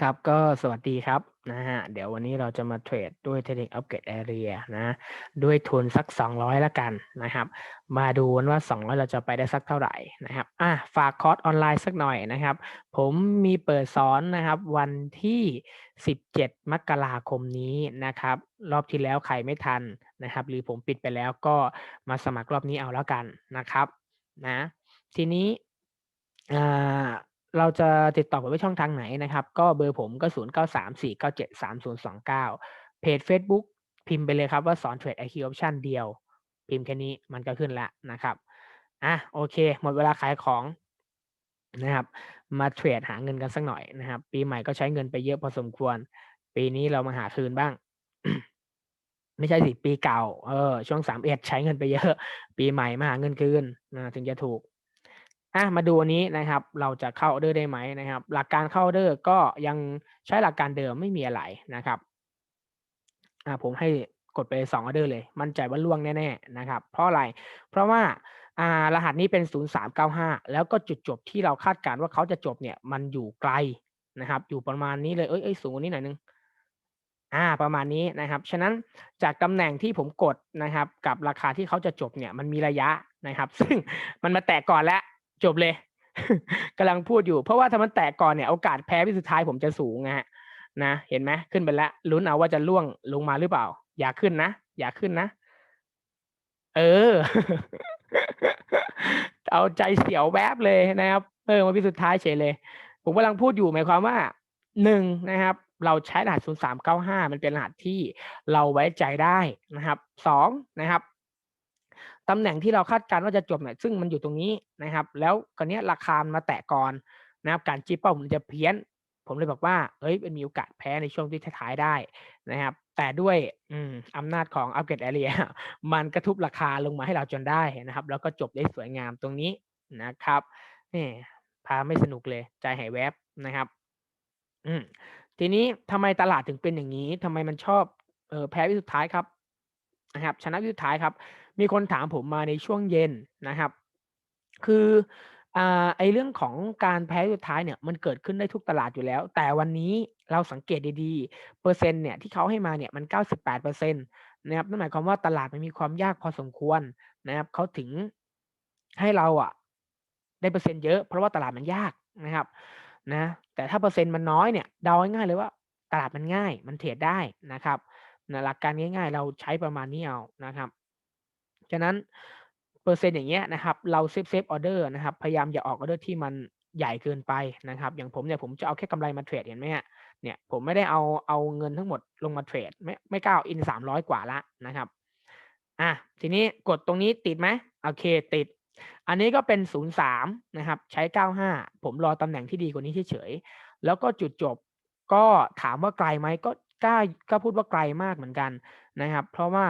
ครับก็สวัสดีครับนะฮะเดี๋ยววันนี้เราจะมาเทรดด้วยเทคนิค Upgrade Area นะ ด้วยทุนสัก 200แล้วกันนะครับ มาดูว่า 200 เราจะไปได้สักเท่าไหร่นะครับอะฝากคอร์สออนไลน์สักหน่อยนะครับ ผมมีเปิดสอนนะครับวันที่ 17 มกราคมนี้นะครับ รอบที่แล้วใครไม่ทันนะครับ หรือผมปิดไปแล้วก็มาสมัครรอบนี้เอาแล้วกันนะครับนะทีนี้อ่า เราจะติดต่อผมได้ช่องทางไหนนะครับ ก็เบอร์ผมก็ 0934973029 เพจเฟซบุ๊กพิมพ์ไปเลยครับว่าสอนเทรด IQ Option เดียว พิมพ์แค่นี้มันก็ขึ้นล้วนะครับอะโอเค หมดเวลาขายของนะครับ มาเทรดหาเงินกันสักหน่อยนะครับ ปีใหม่ก็ใช้เงินไปเยอะพอสมควร ปีนี้เรามาหาคืนบ้าง ไม่ใช่สิปีเก่า เออ ช่วง31ใช้เงินไปเยอะ ปีใหม่มาหาเงินคืนนะถึงจะถูก อะมาดูอันนี้นะครับ เราจะเข้าออเดอร์ได้ไหมนะครับ หลักการเข้าออเดอร์ก็ยังใช้หลักการเดิมไม่มีอะไรนะครับอ่าผมให้กดไป2ออเดอร์เลย มั่นใจว่าล่วงแน่ๆนะครับ เพราะอะไร เพราะว่าอ่ารหัสนี้เป็น 0395 แล้วก็จุดจบที่เราคาดการณ์ว่าเขาจะจบเนี่ยมันอยู่ไกลนะครับ อยู่ประมาณนี้เลยเอ๊ยๆสูงกว่านี้หน่อยนึงอาประมาณนี้นะครับ ฉะนั้นจากตำแหน่งที่ผมกดนะครับ กับราคาที่เขาจะจบเนี่ยมันมีระยะนะครับ ซึ่งมันมาแตะก่อนแล้ว จบเลยกำลังพูดอยู่ เพราะว่าถ้ามันแตะก่อนเนี่ยโอกาสแพ้วิสุดท้ายผมจะสูงนะครับนะเห็นไหมขึ้นไปแล้วลุ้นเอาว่าจะร่วงลงมาหรือเปล่า อย่าขึ้นนะอย่าขึ้นนะ เออ เอาใจเสียวแวบเลยนะครับเออมาวิสุดท้ายเฉยเลย ผมกำลังพูดอยู่หมายความว่า1นะครับ เราใช้รหัส 0395 มันเป็นรหัสที่เราไว้ใจได้นะครับ2นะครับ ตำแหน่งที่เราคาดการณ์ว่าจะจบเนี่ยซึ่งมันอยู่ตรงนี้นะครับ แล้วคราวนี้ราคามาแตะก่อนนะครับการจี้เป้ามันจะเพี้ยน ผมเลยบอกว่าเฮ้ยมันมีโอกาสแพ้ในช่วงที่ท้ายได้นะครับ แต่ด้วยอืมอำนาจของ Upgrade Area มันกระทุบราคาลงมาให้เราจนได้นะครับ แล้วก็จบได้สวยงามตรงนี้นะครับแหมพาไม่สนุกเลยใจหายแวบนะครับ อืมทีนี้ทำไมตลาดถึงเป็นอย่างงี้ทำไมมันชอบเออแพ้วิสุดท้ายครับนะครับ ชนะวิสุดท้ายครับ มีคนถามผมมาในช่วงเย็นนะครับ คืออ่าไอเรื่องของการแพ้สุดท้ายเนี่ยมันเกิดขึ้นได้ทุกตลาดอยู่แล้ว แต่วันนี้เราสังเกตดีๆ เปอร์เซ็นต์เนี่ยที่เขาให้มาเนี่ยมัน 98%นต์นะครับนั่นหมายความว่าตลาดมันมีความยากพอสมควรนะครับเขาถึงให้เราอะได้เปอร์เซ็นต์เยอะเพราะว่าตลาดมันยากนะครับ นะ แต่ถ้าเปอร์เซ็นต์มันน้อยเนี่ยเดาง่ายเลยว่าตลาดมันง่าย มันเทรดได้นะครับนะหลักการง่ายๆ เราใช้ประมาณนี้เอานะครับ ฉะนั้นเปอร์เซ็นต์อย่างเงี้ยนะครับ เราเซฟๆออเดอร์นะครับ พยายามอย่าออกออเดอร์ที่มันใหญ่เกินไปนะครับ อย่างผมเนี่ยผมจะเอาแค่กำไรมาเทรดเห็นไหมอะเนี่ยผมไม่ได้เอาเอาเงินทั้งหมดลงมาเทรดไม่ไม่กล้าเอาอิน300กว่าล้วนะครับอาทีนี้กดตรงนี้ติดไหม?โอเคติด อันนี้ก็เป็น 03 นะครับ ใช้ 95 ผมรอตำแหน่งที่ดีกว่านี้เฉยๆแล้วก็จุดจบก็ถามว่าไกลไหมก็กล้ากล้าพูดว่าไกลมากเหมือนกันนะครับ เพราะว่า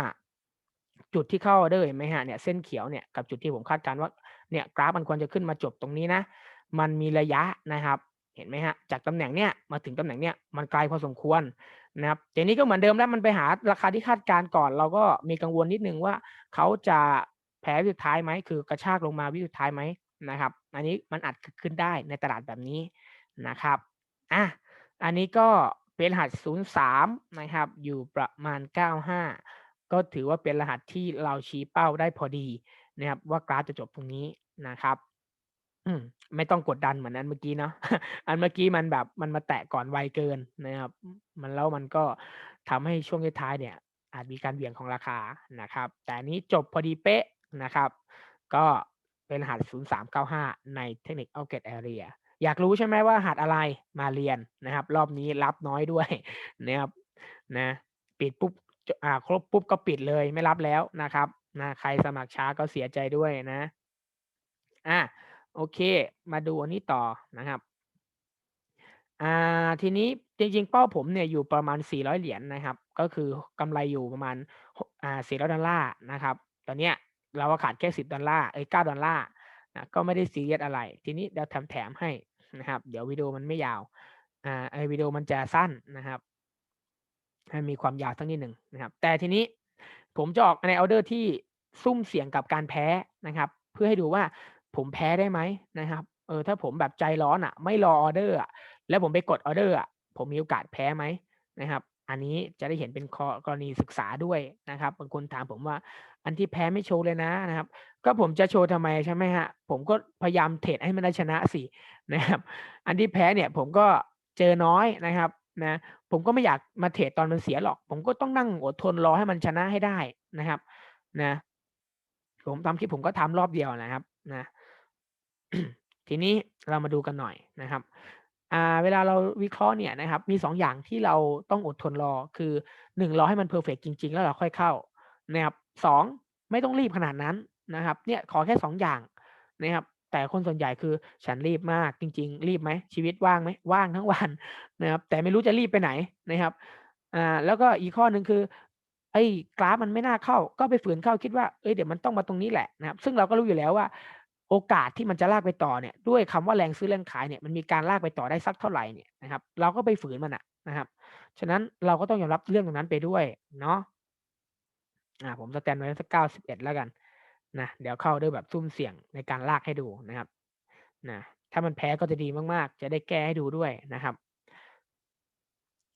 จุดที่เข้าออเดอร์เห็นไหมครับเนี่ยเส้นเขียวเนี่ยกับจุดที่ผมคาดการณ์ว่าเนี่ยกราฟมันควรจะขึ้นมาจบตรงนี้นะ มันมีระยะนะครับเห็นไหมครับจากตำแหน่งเนี้ยมาถึงตำแหน่งเนี้ยมันไกลพอสมควรนะครับทีนี้ก็เหมือนเดิมแล้วมันไปหาราคาที่คาดการณ์ก่อน เราก็มีกังวลนิดนึงว่าเขาจะแพ้วิสุดท้ายไหมคือกระชากลงมาวิสุดท้ายไหมนะครับ อันนี้มันอาจขึ้นได้ในตลาดแบบนี้นะครับอาอันนี้ก็เป็นหัส03นะครับอยู่ประมาณ 95 ก็ถือว่าเป็นรหัสที่เราชี้เป้าได้พอดีนะครับว่ากราฟจะจบตรงนี้นะครับอืมไม่ต้องกดดันเหมือนอันเมื่อกี้เนาะอันเมื่อกี้มันแบบมันมาแตะก่อนไวเกินนะครับ มันแล้วมันก็ทำให้ช่วงท้ายเนี่ย อาจมีการเหวี่ยงของราคานะครับ แต่นี้จบพอดีเป๊ะนะครับ ก็เป็นรหัส 0395 ในเทคนิค Upgrade Area อยากรู้ใช่ไหมว่ารหัสอะไรมาเรียนนะครับ รอบนี้รับน้อยด้วยนะครับนะ ปิดปุ๊บ อ่าครบปุ๊บก็ปิดเลยไม่รับแล้วนะครับนะใครสมัครช้าก็เสียใจด้วยนะอ่าโอเค มาดูอันนี้ต่อนะครับอ่าทีนี้จริงๆ เป้าผมเนี่ยอยู่ประมาณ 400 เหรียญนะครับ ก็คือกำไรอยู่ประมาณอ่า $400 นะครับ ตอนเนี้ยเราขาดแค่ $10 เอ๊ย $9 นะก็ไม่ได้ซีเรียสอะไร ทีนี้เดี๋ยวแถมๆให้นะครับ เดี๋ยววิดีโอมันไม่ยาวอ่าไอวิดีโอมันจะสั้นนะครับ ให้มีความยาวสักนิดหนึ่งนะครับ แต่ทีนี้ผมจะออกในออเดอร์ที่ซุ่มเสี่ยงกับการแพ้นะครับ เพื่อให้ดูว่าผมแพ้ได้ไหมนะครับเออถ้าผมแบบใจร้อนอะไม่รอออเดอร์อะแล้วผมไปกดออเดอร์อะผผมมีโอกาสแพ้ไหมนะครับ อันนี้จะได้เห็นเป็นกรณีศึกษาด้วยนะครับบางคนถามผมว่าอันที่แพ้ไม่โชว์เลยนะนะครับ ก็ผมจะโชว์ทำไมใช่ไหมฮะผมก็พยายามเทรดให้มันได้ชนะสินะครับ อันที่แพ้เนี่ยผมก็เจอน้อยนะครับนะ ผมก็ไม่อยากมาเทรดตอนมันเสียหรอก ผมก็ต้องนั่งอดทนรอให้มันชนะให้ได้นะครับ นะ ผมทำคลิปผมก็ทำรอบเดียวนะครับ นะ ทีนี้เรามาดูกันหน่อยนะครับเวลาเราวิเคราะห์เนี่ยนะครับ มีสองอย่างที่เราต้องอดทนรอคือหนึ่งรอให้มันเพอร์เฟกจริง ๆ แล้วเราค่อยเข้านะครับสองไม่ต้องรีบขนาดนั้นนะครับ เนี่ยขอแค่สองอย่างนะครับ แต่คนส่วนใหญ่คือฉันรีบมากจริง ๆ รีบไหมชีวิตว่างไหมว่างทั้งวันนะครับ แต่ไม่รู้จะรีบไปไหนนะครับอ่าแล้วก็อีกข้อหนึ่งคือไอ้กราฟมันไม่น่าเข้า ก็ไปฝืนเข้าคิดว่าเอ้ยเดี๋ยวมันต้องมาตรงนี้แหละนะครับ ซึ่งเราก็รู้อยู่แล้วว่า โอกาสที่มันจะลากไปต่อเนี่ย ด้วยคำว่าแรงซื้อแรงขายเนี่ยมันมีการลากไปต่อได้สักเท่าไหร่เนี่ยนะครับ เราก็ไปฝืนมันอะนะครับ ฉะนั้นเราก็ต้องยอมรับเรื่องตรงนั้นไปด้วยเนาะอ่าผมสแตนไว้สักเก้าสิบเอ็ดแล้วกัน นะเดี๋ยวเข้าด้วยแบบซุ่มเสี่ยงในการลากให้ดูนะครับนะถ้ามันแพ้ก็จะดีมากๆ จะได้แก้ให้ดูด้วยนะครับ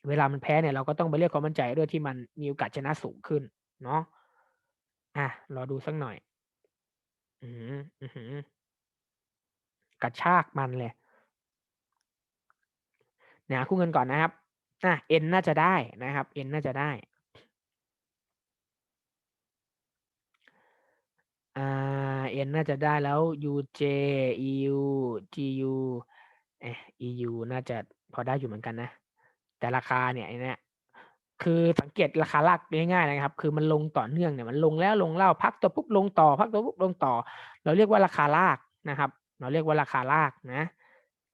เวลามันแพ้เนี่ยเราก็ต้องไปเรียกความมั่นใจด้วยที่มันมีโอกาสชนะสูงขึ้น เนาะอะรอดูสักหน่อย อืมอือหือกระชากมันเลยเนี่ยคู่เงินก่อนนะครับอะเอ็นน่าจะได้นะครับเอ็นน่าจะได้ อ่า เอ็นน่าจะได้แล้ว UJ EU GU เอ๊ะ EU น่าจะพอได้อยู่เหมือนกันนะ แต่ราคาเนี่ยเนี่ยคือสังเกตราคาลากง่ายๆนะครับ คือมันลงต่อเนื่องเนี่ยมันลงแล้วลงเล่าพักตัวปุ๊บลงต่อ พักตัวปุ๊บลงต่อ เราเรียกว่าราคาลากนะครับ เราเรียกว่าราคาลากนะ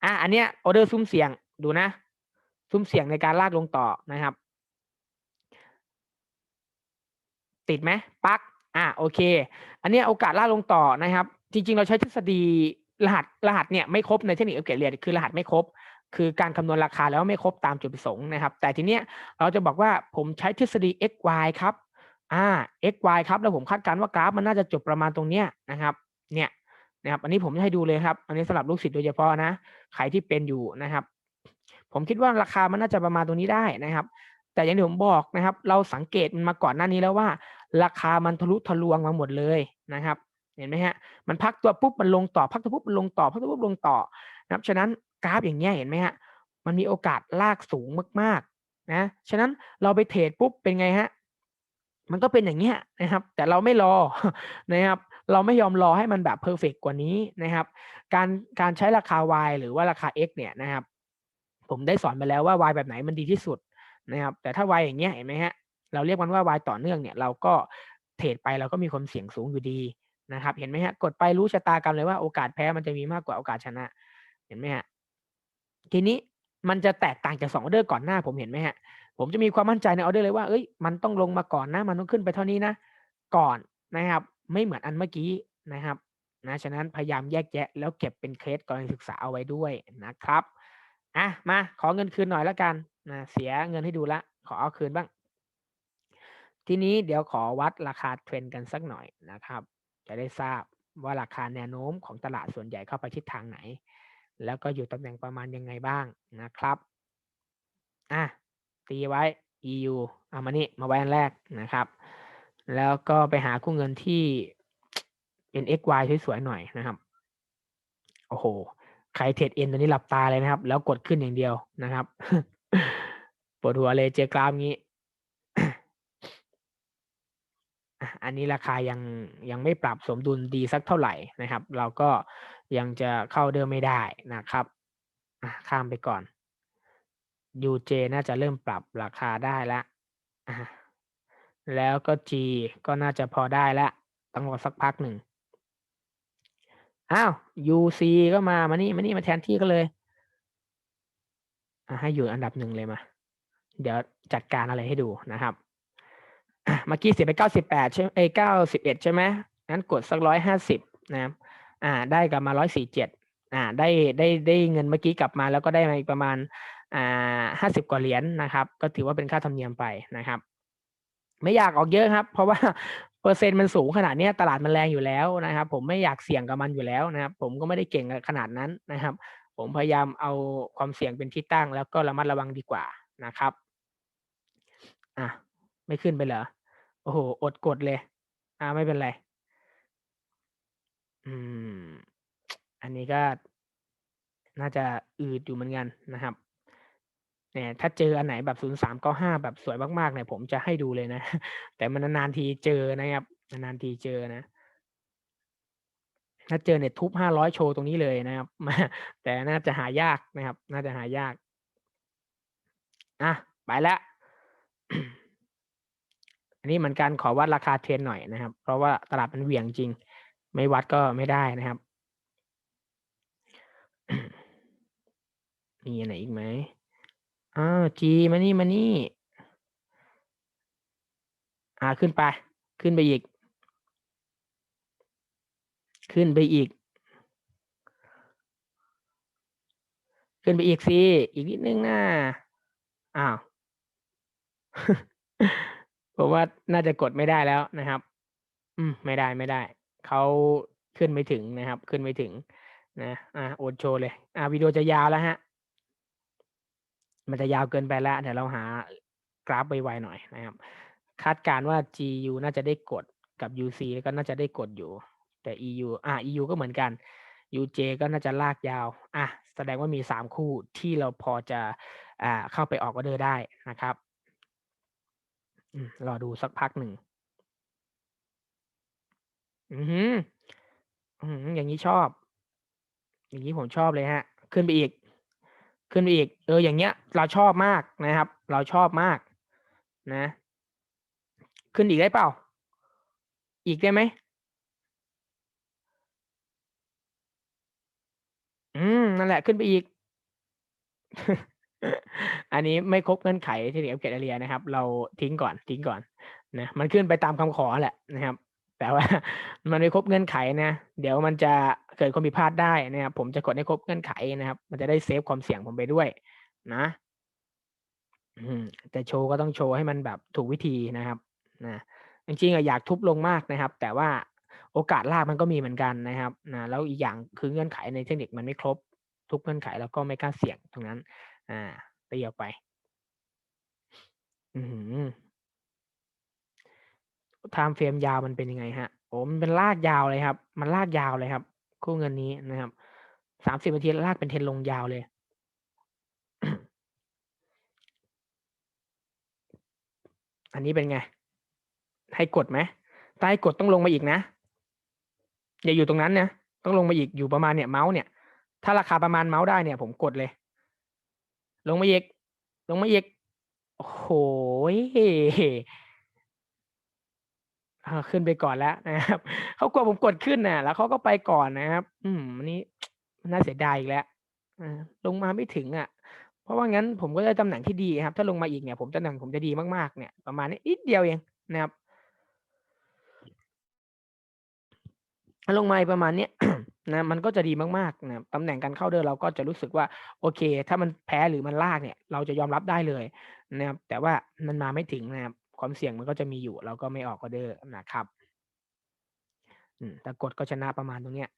อะอันเนี้ยออเดอร์ซุ้มเสี่ยงดูนะ ซุ้มเสี่ยงในการลากลงต่อนะครับ ติดไหมปัก อะโอเค อันนี้โอกาสล่าลงต่อนะครับ จริง ๆ เราใช้ทฤษฎีรหัสรหัสเนี่ยไม่ครบในเทคนิคเอเกเรียนคือรหัสไม่ครบ คือการคำนวณราคาแล้วไม่ครบตามจุดประสงค์นะครับ แต่ทีเนี้ยเราจะบอกว่าผมใช้ทฤษฎี x y ครับอ่า x y ครับแล้วผมคาดการณ์ว่ากราฟมันน่าจะจบประมาณตรงเนี้ยนะครับ เนี่ยนะครับ อันนี้ผมจะให้ดูเลยครับ อันนี้สำหรับลูกศิษย์โดยเฉพาะนะใครที่เป็นอยู่นะครับ ผมคิดว่าราคามันน่าจะประมาณตรงนี้ได้นะครับ แต่อย่างที่ผมบอกนะครับ เราสังเกตมันมาก่อนหน้านี้แล้วว่า ราคามันทะลุทะลวงมาหมดเลยนะครับ เห็นไหมฮะมันพักตัวปุ๊บมันลงต่อ พักตัวปุ๊บมันลงต่อ พักตัวปุ๊บลงต่อนะครับฉะนั้นกราฟอย่างเงี้ยเห็นไหมฮะมันมีโอกาสลากสูงมากๆนะฉะนั้นเราไปเทรดปุ๊บเป็นไงฮะมันก็เป็นอย่างเงี้ยนะครับ แต่เราไม่รอนะครับเราไม่ยอมรอให้มันแบบเพอร์เฟกกว่านี้นะครับ การการใช้ราคา Y หรือว่าราคา X เนี่ยนะครับ ผมได้สอนไปแล้วว่า Y แบบไหนมันดีที่สุดนะครับ แต่ถ้า Y อย่างเงี้ยเห็นไหมฮะ เราเรียกมันว่า Y ต่อเนื่องเนี่ยเราก็เทรดไปเราก็มีความเสี่ยงสูงอยู่ดีนะครับ เห็นไหมฮะกดไปรู้ชะตากรรมเลยว่าโอกาสแพ้มันจะมีมากกว่าโอกาสชนะ เห็นไหมฮะทีนี้มันจะแตกต่างจากสองออเดอร์ก่อนหน้าผมเห็นไหมฮะผมจะมีความมั่นใจในออเดอร์เลยว่าเอ้ยมันต้องลงมาก่อนนะมันต้องขึ้นไปเท่านี้นะก่อนนะครับ ไม่เหมือนอันเมื่อกี้นะครับนะฉะนั้นพยายามแยกแยะ แล้วเก็บเป็นเคสกรณีศึกษาเอาไว้ด้วยนะครับอะมาขอเงินคืนหน่อยแล้วกันนะเสียเงินให้ดูละ ขอเอาคืนบ้าง ทีนี้เดี๋ยวขอวัดราคาเทรนกันสักหน่อยนะครับ จะได้ทราบว่าราคาแนวโน้มของตลาดส่วนใหญ่เข้าไปทิศทางไหน แล้วก็อยู่ตำแหน่งประมาณยังไงบ้างนะครับอะตีไว้ EU เอามานี่มาไว้อันแรกนะครับ แล้วก็ไปหาคู่เงินที่เป็น XY สวยๆหน่อยนะครับ โอ้โห ใครเทรดเอ็นตัวนี้หลับตาเลยนะครับ แล้วกดขึ้นอย่างเดียวนะครับ ปวดหัวเลยเจอกราฟงี้ อันนี้ราคายังยังไม่ปรับสมดุลดีสักเท่าไหร่นะครับ เราก็ยังจะเข้าเดิมไม่ได้นะครับข้ามไปก่อน UJ น่าจะเริ่มปรับราคาได้แล้วแล้วก็ G ก็น่าจะพอได้ล้วต้องรอสักพักหนึ่งอ้าว UC ก็มา มานี่มานี่มาแทนที่ก็เลยให้อยู่อันดับหนึ่งเลยมา เดี๋ยวจัดการอะไรให้ดูนะครับ เมื่อกี้เสียไปเก้าสิบแปดใช่ไอเก้าสิบเอ็ดใช่ไหมงั้นกดสักร้อยห้าสิบนะครับอ่า ได้กลับมาร้อยสี่เจ็ดอ่า ได้ได้ได้เงินเมื่อกี้กลับมาแล้วก็ได้มาอีกประมาณอ่าห้าสิบกว่าเหรียญนนะครับ ก็ถือว่าเป็นค่าธรรมเนียมไปนะครับ ไม่อยากออกเยอะครับ เพราะว่าเปอร์เซ็นต์มันสูงขนาดนี้ตลาดมันแรงอยู่แล้วนะครับ ผมไม่อยากเสี่ยงกับมันอยู่แล้วนะครับ ผมก็ไม่ได้เก่งขนาดนั้นนะครับ ผมพยายามเอาความเสี่ยงเป็นที่ตั้ง แล้วก็ระมัดระวังดีกว่านะครับ อะ ไม่ขึ้นไปเหรอ โอ้โห อดกดเลย อ่า ไม่เป็นไร อืม อันนี้ก็น่าจะอืดอยู่เหมือนกันนะครับ เนี่ยถ้าเจออันไหนแบบ0395แบบสวยมากๆเนี่ยผมจะให้ดูเลยนะ แต่มันนานๆทีเจอนะครับ นานๆทีเจอนะ ถ้าเจอเนี่ยทุบ500โชว์ตรงนี้เลยนะครับแต่น่าจะหายากนะครับ น่าจะหายาก อะ ไปแล้ว นนี้เหมือนกันขอวัดราคาเทรนหน่อยนะครับ เพราะว่าตลาดมันเหวี่ยงจริง ไม่วัดก็ไม่ได้นะครับ มีอันไหนอีกไหมอ้าว G มานี่มานี่อ่าขึ้นไป ขึ้นไปอีก ขึ้นไปอีก ขึ้นไปอีกสิอีกนิดนึงนะอ้าว ผมว่าน่าจะกดไม่ได้แล้วนะครับ อืม ไม่ได้ไม่ได้ เขาขึ้นไม่ถึงนะครับ ขึ้นไม่ถึง นะอ่าอดโชว์เลย อ่าวิดีโอจะยาวแล้วครับมันจะยาวเกินไปแล้วเดี๋ยวเราหากราฟไวๆหน่อยนะครับ คาดการณ์ว่า GU น่าจะได้กดกับ UC ก็น่าจะได้กดอยู่ แต่ EU อ่า EU ก็เหมือนกัน UJ ก็น่าจะลากยาว อะ แสดงว่ามี 3 คู่ที่เราพอจะอ่าเข้าไปออกออเดอร์ได้นะครับ รอดูสักพักหนึ่ง อือฮึอื้อฮือ อย่างงี้ชอบ อย่างงี้ผมชอบเลยครับขึ้นไปอีก ขึ้นไปอีก เออ อย่างเงี้ย เราชอบมากนะครับ เราชอบมาก นะ ขึ้นอีกได้เปล่า?อีกได้ไหม?อืม นั่นแหละ ขึ้นไปอีก อันนี้ไม่ครบเงื่อนไข Technical Upgrade Area นะครับ เราทิ้งก่อนทิ้งก่อนนะมันขึ้นไปตามคำขอแหละนะครับ แต่ว่ามันไม่ครบเงื่อนไขนะ เดี๋ยวมันจะเกิดความผิดพลาดได้นะครับ ผมจะกดให้ครบเงื่อนไขนะครับ มันจะได้เซฟความเสี่ยงผมไปด้วย นะอืมแต่โชว์ก็ต้องโชว์ให้มันแบบถูกวิธีนะครับนะจริงๆอะอยากทุบลงมากนะครับ แต่ว่าโอกาสลากมันก็มีเหมือนกันนะครับนะแล้วอีกอย่างคือเงื่อนไขในเทคนิคมันไม่ครบ ทุกเงื่อนไขเราก็ไม่กล้าเสี่ยงตรงนั้น อ่าตีออกไป อือฮือไทม์เฟรมยาวมันเป็นยังไงครับ?โอ้มันเป็นลากยาวเลยครับ มันลากยาวเลยครับ คู่เงินนี้นะครับ30นาทีลากเป็น Trend ลงยาวเลยอันนี้เป็นไง?ให้กดไหม?ถ้าให้กดต้องลงมาอีกนะ อย่าอยู่ตรงนั้นนะ ต้องลงมาอีกอยู่ประมาณเนี่ยเมาส์เนี่ย ถ้าราคาประมาณเมาส์ได้เนี่ย ผมกดเลย ลงมาอีกลงมาอีกโอ้โฮอาขึ้นไปก่อนแล้วนะครับเขากลัวผมกดขึ้นน่ะ แล้วเขาก็ไปก่อนนะครับ อื้อฮืออันนี้น่าเสียดายอีกแล้วลงมาไม่ถึงอะ เพราะว่างั้นผมก็ได้ตำแหน่งที่ดีครับ ถ้าลงมาอีกเนี่ย ผมตำแหน่งผมจะดีมากๆเนี่ย ประมาณนี้นิดเดียวเองนะครับ ถ้า ลงมาประมาณเนี้ยนะมันก็จะดีมากๆนะตำแหน่งการเข้าเดอร์เราก็จะรู้สึกว่าโอเค ถ้ามันแพ้หรือมันลากเนี่ย เราจะยอมรับได้เลยนะครับแต่ว่ามันมาไม่ถึงนะครับความเสี่ยงมันก็จะมีอยู่ เราก็ไม่ออกออเดอร์นะครับแต่กดก็ชนะประมาณตรงเนี้ย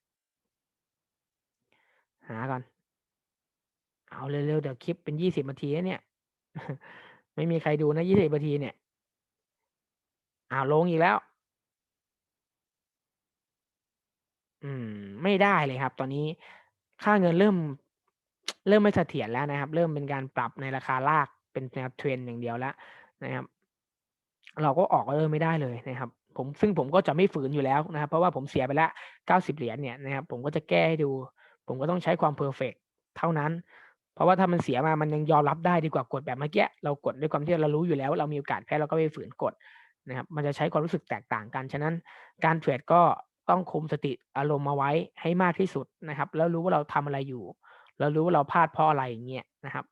หาก่อนเอาเร็วๆเดี๋ยวคลิปเป็น20นาทีเนี่ย ไม่มีใครดูนะ20นาทีเนี่ยอ้าวลงอีกแล้ว อืม ไม่ได้เลยครับ ตอนนี้ค่าเงินเริ่ม เริ่มไม่เสถียรแล้วนะครับ เริ่มเป็นการปรับในราคาลากเป็นแนว Trend อย่างเดียวแล้วนะครับ เราก็ออกออร์เดอร์ไม่ได้เลยนะครับ ผมซึ่งผมก็จะไม่ฝืนอยู่แล้วนะครับ เพราะว่าผมเสียไปแล้ว90เหรียญเนี่ยนะครับ ผมก็จะแก้ให้ดู ผมก็ต้องใช้ความเพอร์เฟกต์เท่านั้น เพราะว่าถ้ามันเสียมามันยังยอมรับได้ดีกว่ากดแบบเมื่อกี้เรากดด้วยความที่เรารู้อยู่แล้ว เรามีโอกาสแพ้เราก็ไม่ฝืนกดนะครับ มันจะใช้ความรู้สึกแตกต่างกัน ฉะนั้นการเทรดก็ ต้องคุมสติอารมณ์เอาไว้ให้มากที่สุดนะครับ แล้วรู้ว่าเราทำอะไรอยู่แล้วรู้ว่าเราพลาดเพราะอะไรอย่างเงี้ยนะครับ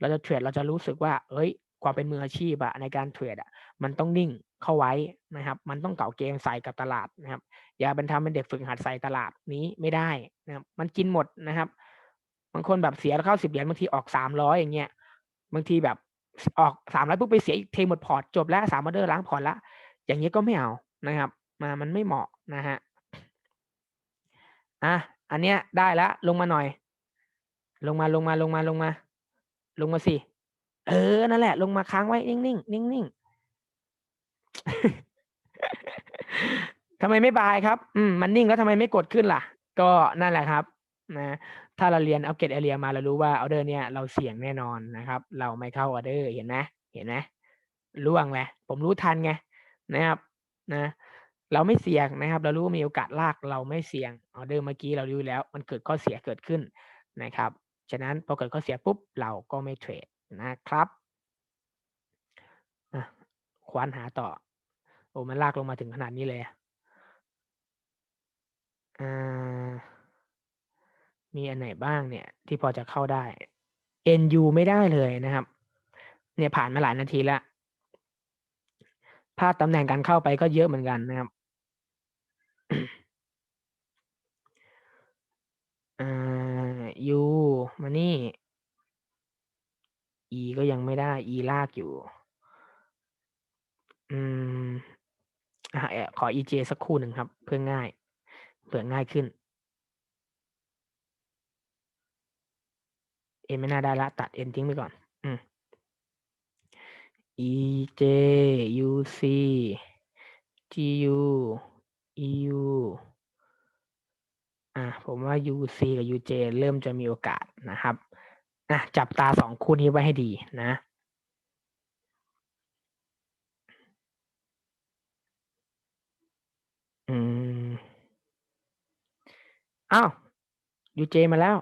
เราจะเทรดเราจะรู้สึกว่าเฮ้ย ความเป็นมืออาชีพอะในการเทรดอะมันต้องนิ่งเข้าไว้นะครับ มันต้องเก๋าเกมใส่กับตลาดนะครับ อย่าเป็นทำเป็นเด็กฝึกหัดใส่ตลาดนี้ไม่ได้นะครับ มันกินหมดนะครับบางคนแบบเสีย90เหรียญบางทีออก300อยอย่างเงี้ยบางทีแบบออก300ปุ๊บไปเสียอีกเทหมดพอร์ตจบแล้ว3ออเดอร์ล้างพอร์ตแล้วอย่างเงี้ยก็ไม่เอานะครับมามันไม่เหมาะนะครับ อาอันเนี้ยได้แล้วลงมาหน่อย ลงมาลงมาลงมาลงมา ลงมาสิเออนั่นแหละ ลงมาค้างไว้นิ่งๆนิ่งๆทำไมไม่บายครับ อืมมันนิ่งแล้วทำไมไม่กดขึ้นล่ะ ก็นั่นแหละครับนะถ้าเราเรียน Upgrade Area มาเรารู้ว่าออเดอร์เนี่ยเราเสี่ยงแน่นอนนะครับ เราไม่เข้าออเดอร์เห็นไหมเห็นไหมล่วงแหละผมรู้ทันไงนะครับ นะ เราไม่เสี่ยงนะครับ เรารู้ว่ามีโอกาสลากเราไม่เสี่ยงออเดอร์เมื่อกี้เรารู้แล้ว มันเกิดข้อเสียเกิดขึ้นนะครับ ฉะนั้นพอเกิดข้อเสียปุ๊บเราก็ไม่เทรดนะครับควานหาต่อ โอ้มันลากลงมาถึงขนาดนี้เลยอ่ามีอันไหนบ้างเนี่ย ที่พอจะเข้าได้ NU ไม่ได้เลยนะครับ เนี่ยผ่านมาหลายนาทีแล้ว พลาดตำแหน่งการเข้าไปก็เยอะเหมือนกันนะครับอ่า U มานี่ E ก็ยังไม่ได้ E ลากอยู่ อืมอ่าแอบขอ EJ สักคู่หนึ่งครับ เพื่อง่ายเผื่อง่ายขึ้น เอ็นไม่น่าได้ละ ตัดเอ็นทิ้งไปก่อน อืม EJ UC GU EU อะผมว่า UC กับ UJ เริ่มจะมีโอกาสนะครับอะจับตาสองคู่นี้ไว้ให้ดีนะอืมอ้าว UJ มาแล้ว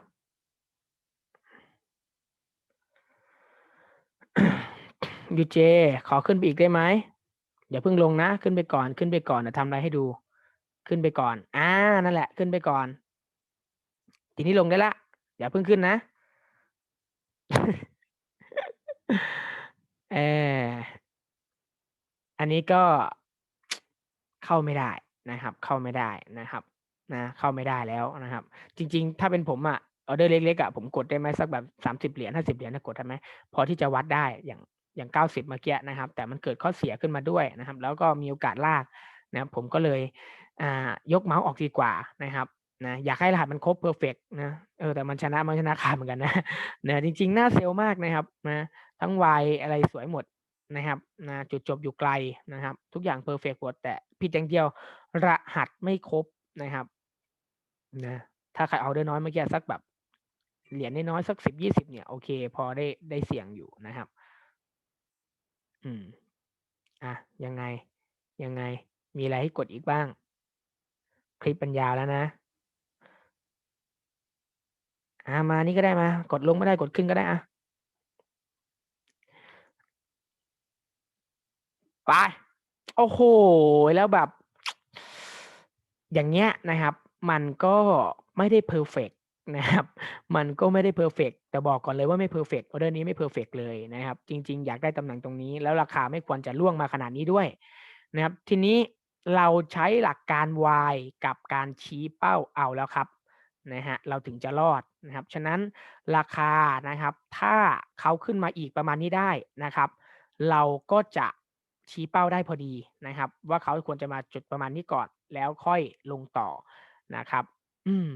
UJ ขอขึ้นไปอีกได้ไหมอย่าเพิ่งลงนะ ขึ้นไปก่อนขึ้นไปก่อนนะทำอะไรให้ดู ขึ้นไปก่อน อ่านั่นแหละ ขึ้นไปก่อน ทีนี้ลงได้ละ อย่าเพิ่งขึ้นนะเอออันนี้ก็เข้าไม่ได้นะครับ เข้าไม่ได้นะครับนะเข้าไม่ได้แล้วนะครับ จริง ๆ ถ้าเป็นผมอะออเดอร์เล็กๆอะผมกดได้ไหมสักแบบสามสิบเหรียญห้าสิบเหรียญนะกดได้ไหมพอที่จะวัดได้อย่าง อย่างเก้าสิบเมื่อกี้นะครับ แต่มันเกิดข้อเสียขึ้นมาด้วยนะครับ แล้วก็มีโอกาสลากนะครับผมก็เลยอ่ายกเมาส์ออกดีกว่านะครับนะอยากให้รหัสมันครบเพอร์เฟกนะเออแต่มันชนะมันชนะขาดเหมือนกันนะนะจริงๆน่าเซลล์มากนะครับนะทั้งวายอะไรสวยหมดนะครับนะจุดจบอยู่ไกลนะครับ ทุกอย่างเพอร์เฟกหมดแต่ผิดอย่างเดียวรหัสไม่ครบนะครับนะถ้าใครเอาได้น้อยเมื่อกี้สักแบบเหรียญน้อยสักสิบยี่สิบเนี่ยโอเค พอได้ได้เสี่ยงอยู่นะครับ อืม อะ ยังไง ยังไง มีอะไรให้กดอีกบ้าง คลิปปัญญาวแล้วนะ อ่ามานี่ก็ได้มา กดลงไม่ได้กดขึ้นก็ได้อะ ไป โอ้โห แล้วแบบ อย่างเงี้ยนะครับ มันก็ไม่ได้เพอร์เฟก นะครับ มันก็ไม่ได้เพอร์เฟกแต่บอกก่อนเลยว่าไม่เพอร์เฟกออเดอร์นี้ไม่เพอร์เฟกเลยนะครับ จริง ๆ อยากได้ตำแหน่งตรงนี้ แล้วราคาไม่ควรจะล่วงมาขนาดนี้ด้วยนะครับ ทีนี้เราใช้หลักการ Y กับการชี้เป้าเอาแล้วครับนะฮะเราถึงจะรอดนะครับ ฉะนั้นราคานะครับ ถ้าเขาขึ้นมาอีกประมาณนี้ได้นะครับ เราก็จะชี้เป้าได้พอดีนะครับ ว่าเขาควรจะมาจุดประมาณนี้ก่อนแล้วค่อยลงต่อนะครับ อืม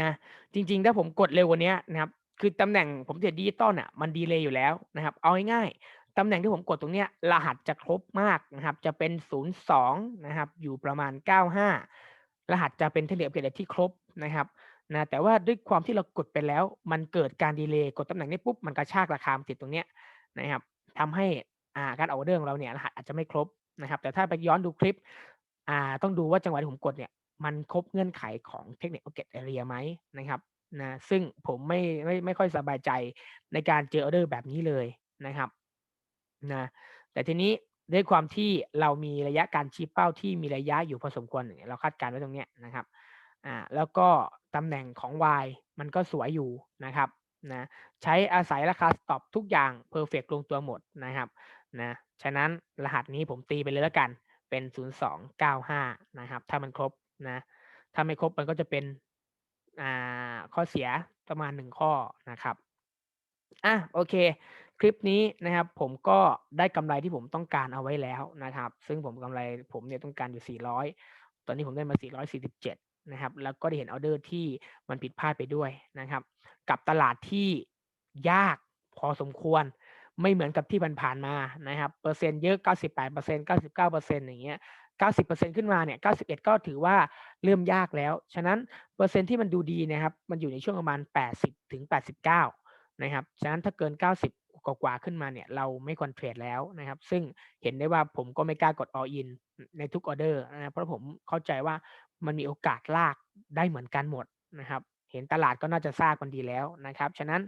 นะจริงๆ ถ้าผมกดเร็วกว่านี้นะครับคือตำแหน่งผมเทรดดิจิตอลน่ะมันดีเลย์อยู่แล้วนะครับเอาง่ายๆตำแหน่งที่ผมกดตรงเนี้ยรหัสจะครบมากนะครับจะเป็นศูนย์สองนะครับอยู่ประมาณเก้าห้ารหัสจะเป็นเทเลเกตที่ครบนะครับนะแต่ว่าด้วยความที่เรากดไปแล้ว มันเกิดการดีเลย์กดตำแหน่งนี้ปุ๊บมันกระชากราคาติดตรงเนี้ยนะครับทำให้อ่าการออเดอร์ของเราเนี่ยรหัสอาจจะไม่ครบนะครับแต่ถ้าไปย้อนดูคลิปอ่าต้องดูว่าจังหวะที่ผมกดเนี่ย มันครบเงื่อนไขของเทคนิค Market Area ไหมนะครับนะซึ่งผมไม่ไม่ไม่ค่อยสบายใจในการเจอออเดอร์แบบนี้เลยนะครับนะแต่ทีนี้ด้วยความที่เรามีระยะการชี้เป้าที่มีระยะอยู่พอสมควรเนี่ยเราคาดการณ์ไว้ตรงเนี้ยนะครับอ่าแล้วก็ตำแหน่งของ Y มันก็สวยอยู่นะครับนะใช้อาศัยราคาสต็อปทุกอย่างเพอร์เฟกลงตัวหมดนะครับนะฉะนั้นรหัสนี้ผมตีไปเลยแล้วกันเป็น 0295 นะครับ ถ้ามันครบ นะถ้าไม่ครบมันก็จะเป็นอ่าข้อเสียประมาณหนึ่งข้อนะครับอะโอเค คลิปนี้นะครับ ผมก็ได้กำไรที่ผมต้องการเอาไว้แล้วนะครับ ซึ่งผมกำไรผมเนี่ยต้องการอยู่ 400 ตอนนี้ผมได้มา 447 นะครับ แล้วก็ได้เห็นออเดอร์ที่มันผิดพลาดไปด้วยนะครับ กับตลาดที่ยากพอสมควรไม่เหมือนกับที่ผ่านๆมานะครับ เปอร์เซ็นต์เยอะ 98% 99%อย่างเงี้ย 90%ขึ้นมาเนี่ย91 ก็ถือว่าเริ่มยากแล้ว ฉะนั้นเปอร์เซ็นต์ที่มันดูดีนะครับ มันอยู่ในช่วงประมาณ 80ถึง89 นะครับ ฉะนั้นถ้าเกิน 90 กว่าขึ้นมาเนี่ยเราไม่ควรเทรดแล้วนะครับ ซึ่งเห็นได้ว่าผมก็ไม่กล้ากด all in ในทุกออเดอร์นะเพราะผมเข้าใจว่ามันมีโอกาสลากได้เหมือนกันหมดนะครับ เห็นตลาดก็น่าจะทราบกันดีแล้วนะครับ ฉะนั้น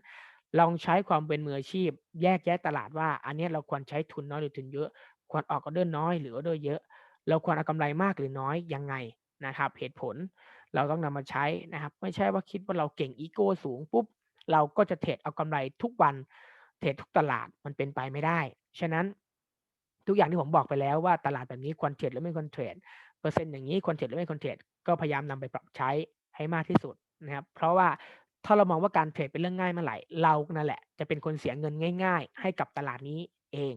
ลองใช้ความเป็นมืออาชีพ แยกแยะตลาดว่า อันนี้เราควรใช้ทุนน้อยหรือทุนเยอะ ควรออกออเดอร์น้อยหรือออเดอร์เยอะ เราควรเอากำไรมากหรือน้อยยังไงนะครับเหตุผลเราต้องนำมาใช้นะครับ ไม่ใช่ว่าคิดว่าเราเก่งอีโก้สูงปุ๊บเราก็จะเทรดเอากำไรทุกวันเทรดทุกตลาดมันเป็นไปไม่ได้ ฉะนั้นทุกอย่างที่ผมบอกไปแล้วว่าตลาดแบบนี้ควรเทรดหรือไม่ควรเทรดเปอร์เซ็นต์อย่างงี้ควรเทรดหรือไม่ควรเทรดก็พยายามนำไปปรับใช้ให้มากที่สุดนะครับ เพราะว่าถ้าเรามองว่าการเทรดเป็นเรื่องง่ายเมื่อไหร่เรานั่นแหละจะเป็นคนเสียเงินง่าย ๆ ให้กับตลาดนี้เอง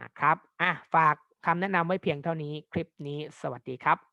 นะครับอะฝาก คำแนะนำไว้เพียงเท่านี้คลิปนี้สวัสดีครับ